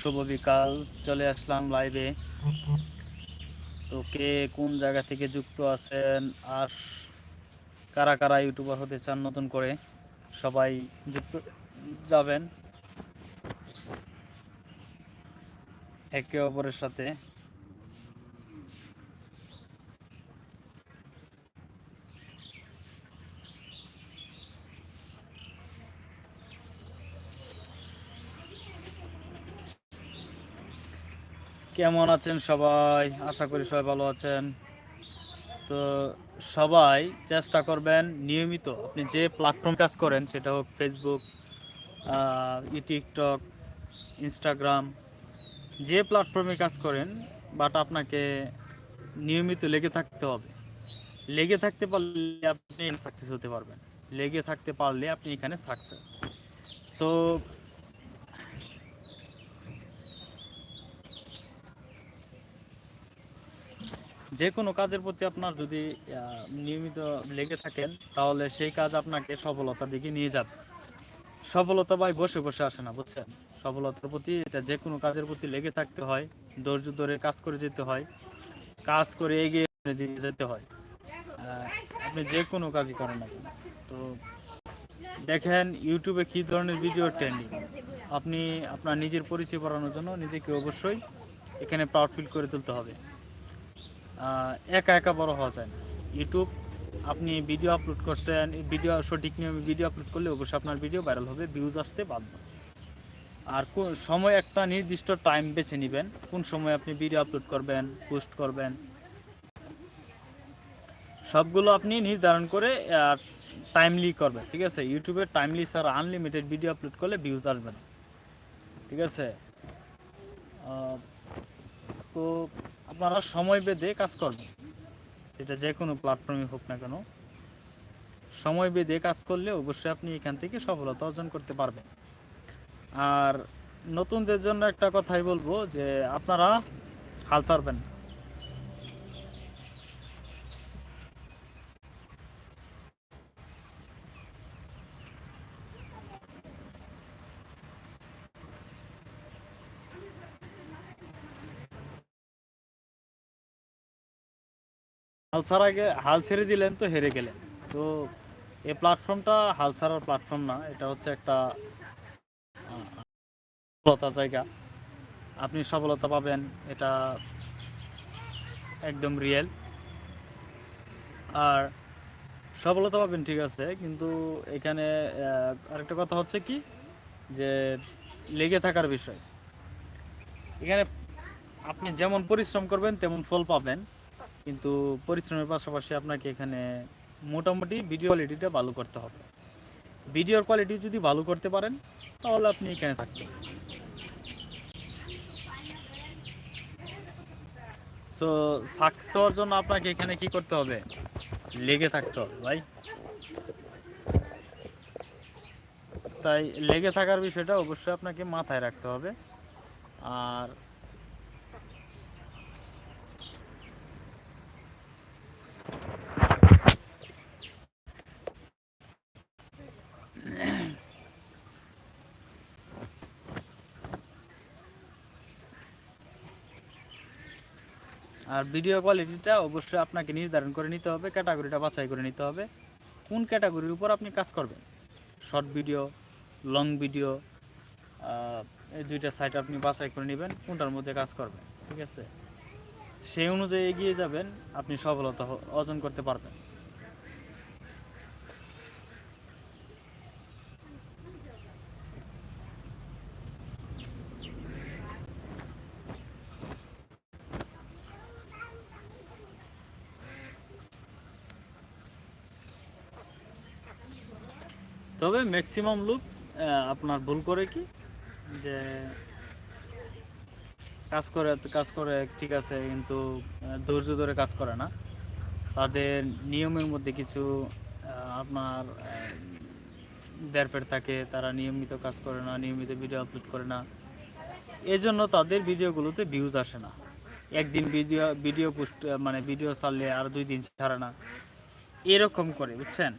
শুভ বিকাল, চলে আসলাম লাইভে তো কে কোন জায়গা থেকে যুক্ত আছেন, আর কারা কারা ইউটিউবার হতে চান নতুন করে, সবাই যুক্ত যাবেন। একে অপরের সাথে। কেমন আছেন সবাই? আশা করি সবাই ভালো আছেন। তো সবাই চেষ্টা করবেন, নিয়মিত আপনি যে প্ল্যাটফর্ম কাজ করেন, সেটা হোক ফেসবুক টিকটক ইনস্টাগ্রাম যে প্ল্যাটফর্মে কাজ করেন বাট আপনাকে নিয়মিত লেগে থাকতে হবে। লেগে থাকতে পারলে আপনি সাকসেস হতে পারবেন। লেগে থাকতে পারলে আপনি এখানে সাকসেস সো যে কোনো কাজের প্রতি আপনার যদি নিয়মিত লেগে থাকেন, তাহলে সেই কাজ আপনাকে সফলতার দিকে নিয়ে যাবে। সফলতা ভাই বসে বসে আসে না, বুঝছেন? সফলতার প্রতি এটা যে কোনো কাজের প্রতি লেগে থাকতে হয়, ধৈর্য ধরে কাজ করে যেতে হয়, কাজ করে এগিয়ে দিয়ে যেতে হয়। আপনি যে কোনো কাজই করেন না। তো দেখেন, ইউটিউবে কী ধরনের ভিডিও ট্রেন্ডিং আপনি আপনার নিজের পরিচয় বাড়ানোর জন্য নিজেকে অবশ্যই এখানে প্রাউড ফিল করে তুলতে হবে। একা একা বড় হওয়া যায় না। ইউটিউব আপনি ভিডিও আপলোড করছেন ভিডিও সঠিক নিয়মে ভিডিও আপলোড করলে অবশ্যই আপনার ভিডিও ভাইরাল হবে ভিউজ আসতে বাধ্য। আর কোন সময় একটা নির্দিষ্ট টাইম বেছে নেবেন, কোন সময় আপনি ভিডিও আপলোড করবেন পোস্ট করবেন। সবগুলো আপনি নির্ধারণ করে টাইমলি করবেন, ঠিক আছে? ইউটিউবে timely sir unlimited video upload করলে ভিউজ আসবে না। ঠিক আছে? তো আপনারা সময় বেঁধে কাজ করবেন এটা যে কোনো প্ল্যাটফর্মে হোক না কেন, সময় বেঁধে কাজ করলে অবশ্যই আপনি এখান থেকে সফলতা অর্জন করতে পারবেন আর নতুনদের জন্য একটা কথাই বলব যে, আপনারা হাল ছাড়বেন না। হাল ছাড়া হাল ছেড়ে দিলেন তো হেরে গেলেন। তো এই প্ল্যাটফর্মটা হাল ছাড়ার প্ল্যাটফর্ম না, এটা হচ্ছে একটা সফলতা জায়গা। আপনি সফলতা পাবেন, এটা একদম রিয়েল আর সফলতা পাবেন ঠিক আছে, কিন্তু এখানে আরেকটা কথা হচ্ছে কি, যে লেগে থাকার বিষয়। এখানে আপনি যেমন পরিশ্রম করবেন, তেমন ফল পাবেন। কিন্তু পরিশ্রমের পাশাপাশি আপনাকে এখানে মোটামুটি ভিডিও কোয়ালিটিটা ভালো করতে হবে। ভিডিওর কোয়ালিটি যদি ভালো করতে পারেন, তাহলে আপনি এখানে সাকসেস সো সাকসেস হওয়ার জন্য আপনাকে এখানে কি করতে হবে? লেগে থাকতে হবে, ভাই। তাই লেগে থাকার বিষয়টা অবশ্যই আপনাকে মাথায় রাখতে হবে। আর আর ভিডিও কোয়ালিটিটা অবশ্যই আপনাকে নির্ধারণ করে নিতে হবে ক্যাটাগরিটা বাছাই করে নিতে হবে। কোন ক্যাটাগরির উপর আপনি কাজ করবেন? শর্ট ভিডিও লং ভিডিও এই দুইটা সাইট আপনি বাছাই করে নেবেন, কোনটার মধ্যে কাজ করবেন, ঠিক আছে? সেই অনুযায়ী এগিয়ে যাবেন, আপনি সফলতা অর্জন করতে পারবেন। তবে ম্যাক্সিমাম লোক আপনার ভুল করে কি? যে কাজ করে কাজ করে, ঠিক আছে, কিন্তু ধৈর্য ধরে কাজ করে না। তাদের নিয়মের মধ্যে কিছু আপনার দেড়ফের থাকে, তারা নিয়মিত কাজ করে না, নিয়মিত ভিডিও আপলোড করে না। এজন্য তাদের ভিডিওগুলোতে ভিউজ আসে না। একদিন ভিডিও ভিডিও পোস্ট মানে ভিডিও ছাড়লে আর দুই দিন ছাড়ে না। এরকম করে, বুঝছেন?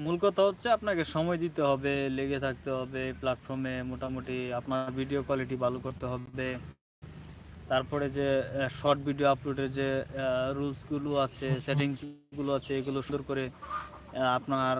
মূল কথা হচ্ছে আপনাকে সময় দিতে হবে, লেগে থাকতে হবে প্ল্যাটফর্মে মোটামুটি আপনার ভিডিও কোয়ালিটি ভালো করতে হবে। তারপরে যে শর্ট ভিডিও আপলোডের যে রুলসগুলো আছে সেটিংসগুলো আছে, এগুলো সুন্দর করে আপনার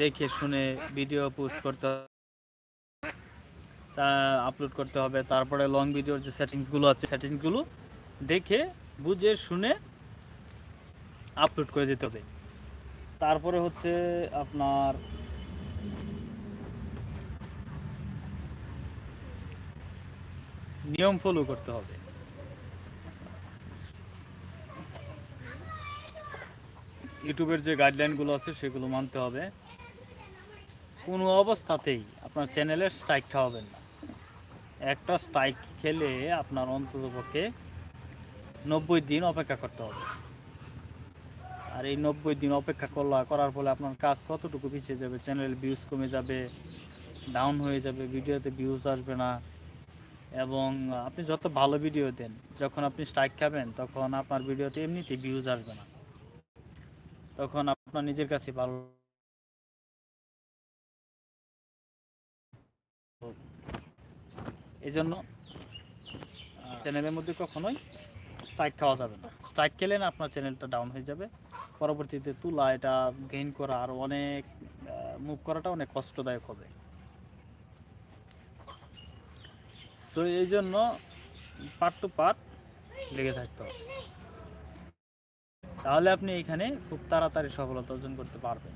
দেখে শুনে ভিডিও পোস্ট করতে তা আপলোড করতে হবে। তারপরে লং ভিডিওর যে সেটিংসগুলো আছে সেটিংসগুলো দেখে, বুঝে শুনে আপলোড করে দিতে হবে। তারপরে হচ্ছে আপনার নিয়ম ফলো করতে হবে। ইউটিউবের যে গাইডলাইনগুলো আছে, সেগুলো মানতে হবে। কোনো অবস্থাতেই আপনার চ্যানেলের স্ট্রাইক খাওয়াবেন না। একটা স্ট্রাইক খেলে আপনার অন্ততপক্ষে নব্বই দিন অপেক্ষা করতে হবে। আর এই নব্বই দিন অপেক্ষা করলা, করার ফলে আপনার কাজ কতটুকু পিছিয়ে যাবে? চ্যানেল ভিউজ কমে যাবে ডাউন হয়ে যাবে ভিডিওতে ভিউজ আসবে না। এবং আপনি যত ভালো ভিডিও দেন, যখন আপনি স্ট্রাইক খাবেন, তখন আপনার ভিডিওতে এমনিতেই ভিউজ আসবে না। তখন আপনার নিজের কাছে ভালো এই জন্য চ্যানেলের মধ্যে কখনোই স্ট্রাইক খাওয়া যাবে না। স্ট্রাইক খেলে না আপনার চ্যানেলটা ডাউন হয়ে যাবে। পরবর্তীতে তুলা এটা গেইন করা আর অনেক মুভ করাটা অনেক কষ্টদায়ক হবে। সো এই জন্য পার্ট টু পার্ট লেগে থাকতে হবে। তাহলে আপনি এখানে খুব তাড়াতাড়ি সফলতা অর্জন করতে পারবেন।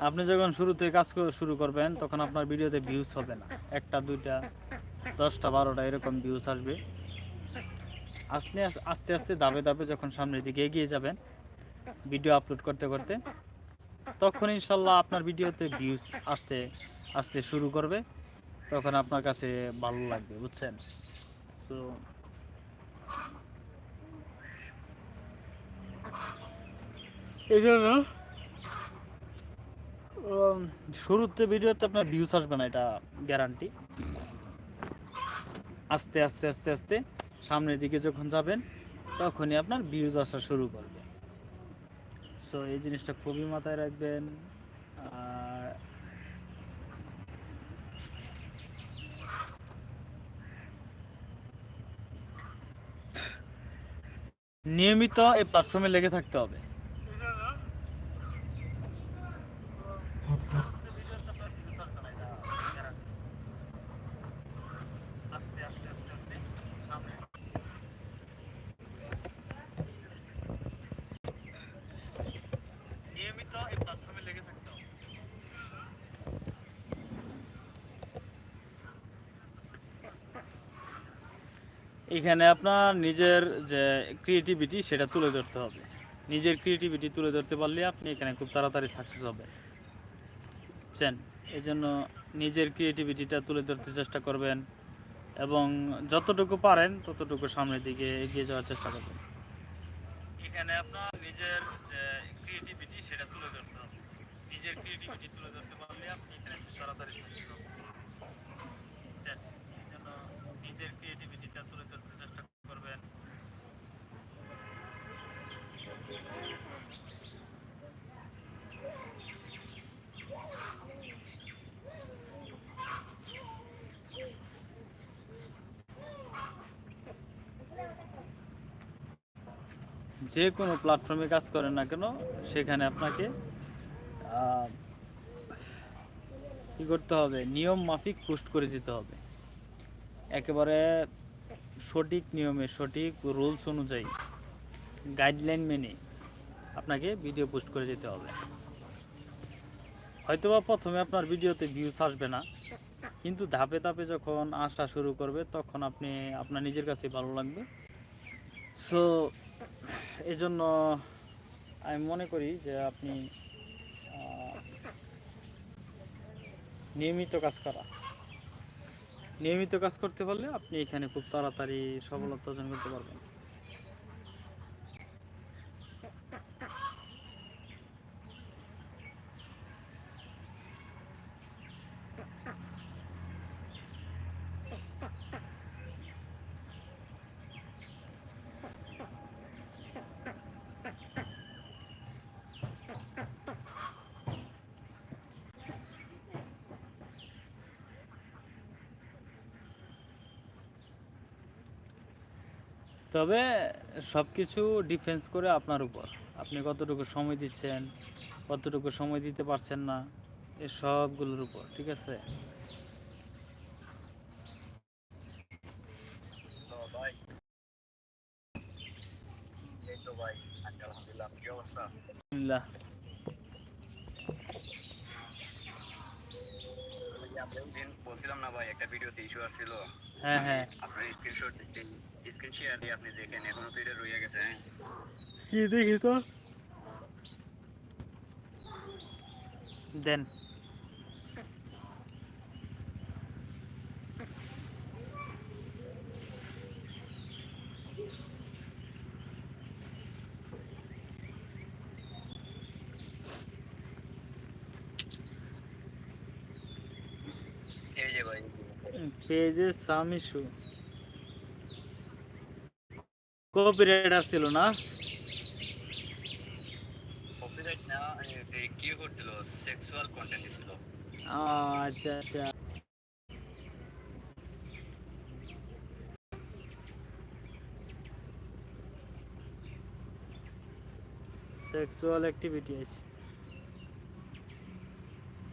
আপনি যখন শুরুতে কাজ শুরু করবেন, তখন আপনার ভিডিওতে ভিউজ হবে না। একটা, দুইটা, দশটা, বারোটা এরকম ভিউজ আসবে। আস্তে আস্তে- আস্তে দাবে দাবে যখন সামনের দিকে এগিয়ে যাবেন ভিডিও আপলোড করতে করতে, তখন ইনশাল্লাহ আপনার ভিডিওতে ভিউজ আসতে আসতে শুরু করবে। তখন আপনার কাছে ভালো লাগবে, বুঝছেন? সো এই জন্য শুরুতে ভিডিওতে আপনার ভিউজ আসবে না, এটা গ্যারান্টি আস্তে আস্তে আস্তে আস্তে সামনের দিকে যখন যাবেন, তখনই আপনার ভিউজ আসা শুরু করবে। সো এই জিনিসটা খুবই মাথায় রাখবেন। আর নিয়মিত এই প্ল্যাটফর্মে লেগে থাকতে হবে নিয়মিত এই প্ল্যাটফর্মে লেগে থাকতে হবে এখানে আপনার নিজের যে ক্রিয়েটিভিটি সেটা তুলে ধরতে হবে। নিজের ক্রিয়েটিভিটি তুলে ধরতে পারলে আপনি এখানে খুব তাড়াতাড়ি সাকসেস হবে। বুঝছেন? এই জন্য নিজের ক্রিয়েটিভিটিটা তুলে ধরতে চেষ্টা করবেন এবং যতটুকু পারেন ততটুকু সামনের দিকে এগিয়ে যাওয়ার চেষ্টা করবেন। এখানে আপনার নিজের, যে ক্রিয়েটিভিটি সেটা তুলে ধরতে হবে। নিজের ক্রিয়েটিভিটি তুলে ধরতে পারলে আপনি এখানে খুব তাড়াতাড়ি success হবেন। বুঝছেন? এই জন্য নিজের ক্রিয়েটিভিটিটা তুলে ধরতে চেষ্টা করবেন যে কোনো প্ল্যাটফর্মে কাজ করেন না কেন, সেখানে আপনাকে কি করতে হবে? নিয়ম মাফিক পোস্ট করে যেতে হবে। একেবারে সঠিক নিয়মে, সঠিক রুলস অনুযায়ী গাইডলাইন মেনে আপনাকে ভিডিও পোস্ট করে যেতে হবে। হয়তোবা প্রথমে আপনার ভিডিওতে ভিউস আসবে না, কিন্তু ধাপে ধাপে যখন আসা শুরু করবে, তখন আপনি, আপনার নিজের কাছে ভালো লাগবে। সো এই জন্য আমি মনে করি যে আপনি নিয়মিত কাজ করা। নিয়মিত কাজ করতে পারলে আপনি এখানে খুব তাড়াতাড়ি সফলতা অর্জন করতে পারবেন। তবে সব কিছু ডিফেন্স করে আপনার উপর। আপনি কতটুকু সময় দিচ্ছেন কতটুকু সময় দিতে পারছেন না এ সবগুলোর উপর ঠিক আছে? বলছিলাম না ভাই একটা ভিডিওতে ইস্যু আসছিল। হ্যাঁ হ্যাঁ। আপনার স্ক্রিনশট স্ক্রিন শেয়ার দিয়ে আপনি দেখেন এখনও তো এটা রয়ে গেছে হ্যাঁ কি দেখি তো দেন এই যে ভাই পেজে সাম ইস্যু ছিল না? কপিরাইট না কি করছিল? সেক্সুয়াল কন্টেন্ট ছিল আচ্ছা আচ্ছা। সেক্সুয়াল অ্যাক্টিভিটি আছে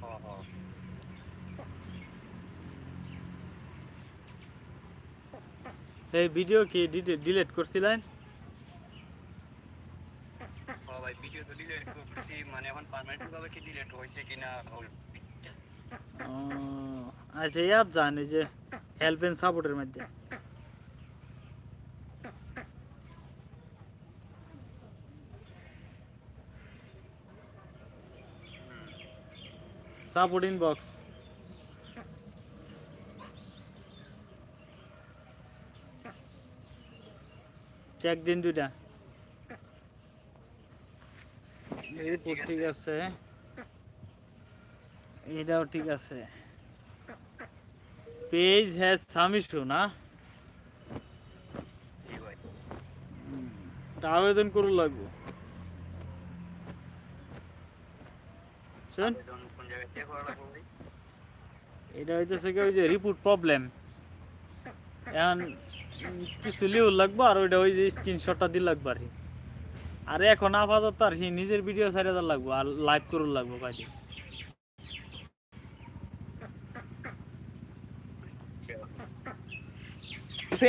হ্যাঁ হ্যাঁ এই ভিডিও কি ডিলিট করছিলেন? ভাই ভিডিও তো ডিলিট করছি মানে এখন পার্মানেন্ট ভাবে কি ডিলিট হয়েছে কিনা আচ্ছা ইয়াদ জান যে হেল্প এন্ড সাপোর্টের মধ্যে। সাপোর্ট ইনবক্স চেক দিন দুইটা। ঠিক আছে। এটাও ঠিক আছে। পেজ হ্যাজ সাম না? আবেদন করা লাগবে। এটা হইতেছে কি ওই যে রিপোর্ট প্রবলেম এখন কিছু লিও লাগবো আর ওইটা ওই যে স্ক্রিনশটটা দিল লাগবো আর। আর এখন আপাতত আর কি নিজের ভিডিও সাইড হাজার লাগবো আর লাইভ করুন লাগবো কাজে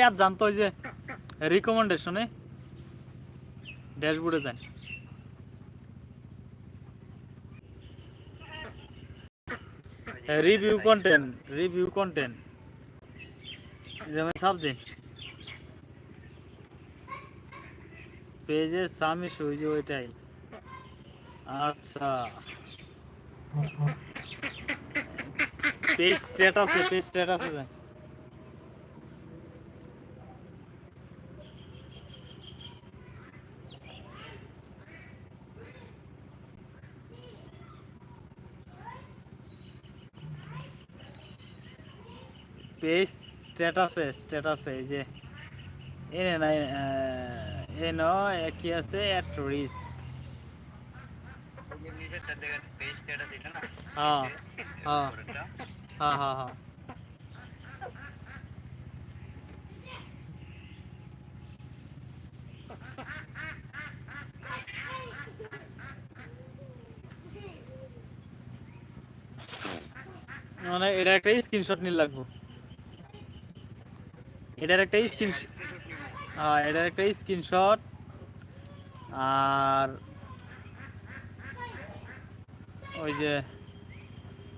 আর জানতো যে রিকমেন্ডেশনে ড্যাশবোর্ডে যান। রিভিউ কন্টেন্ট রিভিউ কন্টেন্ট যেমন সব পেজে সামি ওই যে ওইটাই। আচ্ছা। পেজ স্ট্যাটাসে পেজ স্ট্যাটাসে পেজ স্ট্যাটাসে স্ট্যাটাসে যে। এনে নাই এ নয় কি আছে এট রিস্ক ওই যে নিচেরটা দেখেন পেজ স্ট্যাটাস এটা না হ্যাঁ, নিচে, হ্যাঁ। উপরেরটা। হ্যাঁ হ্যাঁ হ্যাঁ মানে এটা একটা স্ক্রিনশট নিয়ে লাগবো এটার একটা স্ক্রিন Screenshot নিবো। হ্যাঁ এটার একটা স্ক্রিনশট আর ওই যে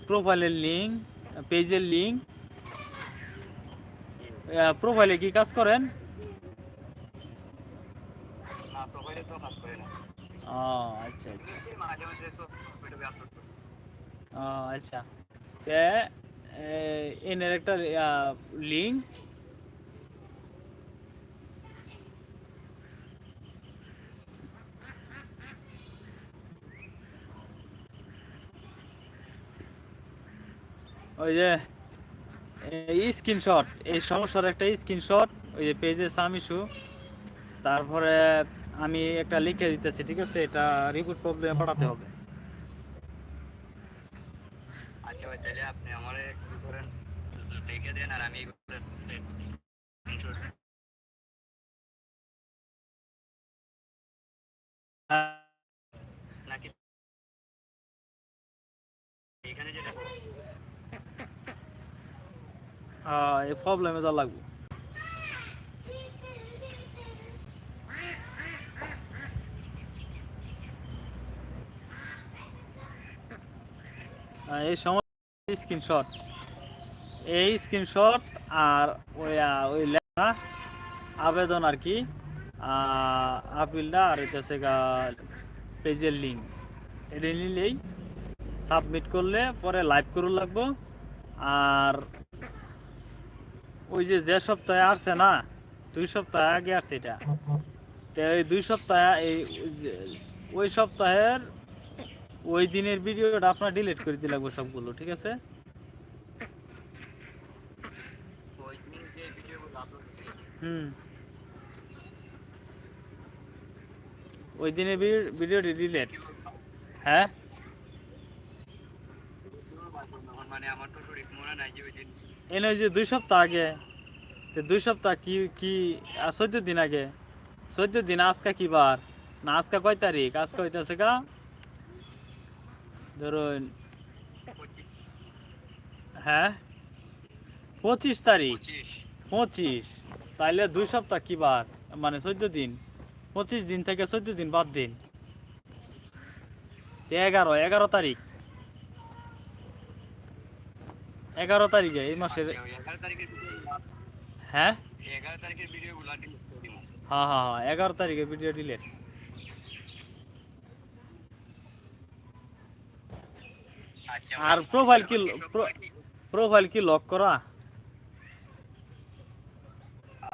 প্রোফাইলের লিঙ্ক পেজের লিঙ্ক প্রোফাইলে কি কাজ করেন? আচ্ছা আচ্ছা। আচ্ছা। এনের একটা লিঙ্ক ওই যে স্ক্রিনশট এই সমস্যার একটা স্ক্রিনশট ওই যে পেজে সামিসু তারপরে আমি একটা লিখে দিতেছি, ঠিক আছে? এটা রিপোর্ট প্রবলেমে পাঠাতে হবে। আচ্ছা ভাই, তাহলে আপনি আমার করেন লিখে দেন আর আমি নাকি এখানে যেটা হ্যাঁ, এই প্রবলেমে যা লাগবে। এই সমস্ত স্ক্রিনশট এই স্ক্রিনশট আর ওই ওই লেখা, আবেদন আর কি আপিলটা আর হচ্ছে পেজের লিঙ্ক এটা নিলেই সাবমিট করলে পরে লাইভ করুন লাগবো। আর ওই যে যে সপ্তাহে আসছে না, দুই সপ্তাহ আগে আসছে এটা। তো দুই সপ্তাহে এই ওই সপ্তাহের ওই দিনের ভিডিওটা আপনার ডিলিট করে দিতে লাগবে সবগুলো, ঠিক আছে? হুম। ওই দিনের ভিডিওটি ডিলিট হ্যাঁ? মানে আমার তো শরীর মনে নাই যে ওই দিন এনে যে দুই সপ্তাহ আগে তো দুই সপ্তাহ কি কি চোদ্দ দিন আগে চোদ্দ দিন আজকে কি বার? না আজকে কয় তারিখ? আজকে হইতেছে গা ধরুন হ্যাঁ পঁচিশ তারিখ। পঁচিশ। পঁচিশ। তাইলে দুই সপ্তাহ কি বার? মানে চোদ্দ দিন। পঁচিশ দিন থেকে চোদ্দ দিন বাদ দিন। এগারো এগারো তারিখ। এগারো তারিখে এই মাসের আচ্ছা, হ্যাঁ হ্যাঁ হ্যাঁ? হ্যাঁ এগারো তারিখে ভিডিও ডিলেট আচ্ছা আর profile কি প্রোফাইল কি লক করা?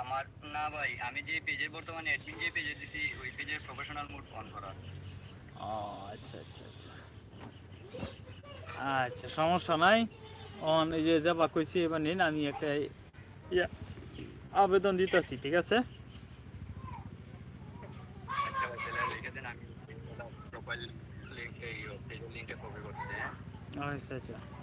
আমার না ভাই আমি যে পেজে বর্তমানে অ্যাডমিন যে পেজে দিছি ওই পেজের প্রফেশনাল মোড অন করা। ও আচ্ছা আচ্ছা আচ্ছা। আচ্ছা সমস্যা নাই। অন এই যে যাবা কইছি এবার নিন আমি একটা ইয়া আবেদন দিতেছি ঠিক আছে? আচ্ছা হ্যাঁ আচ্ছা আচ্ছা।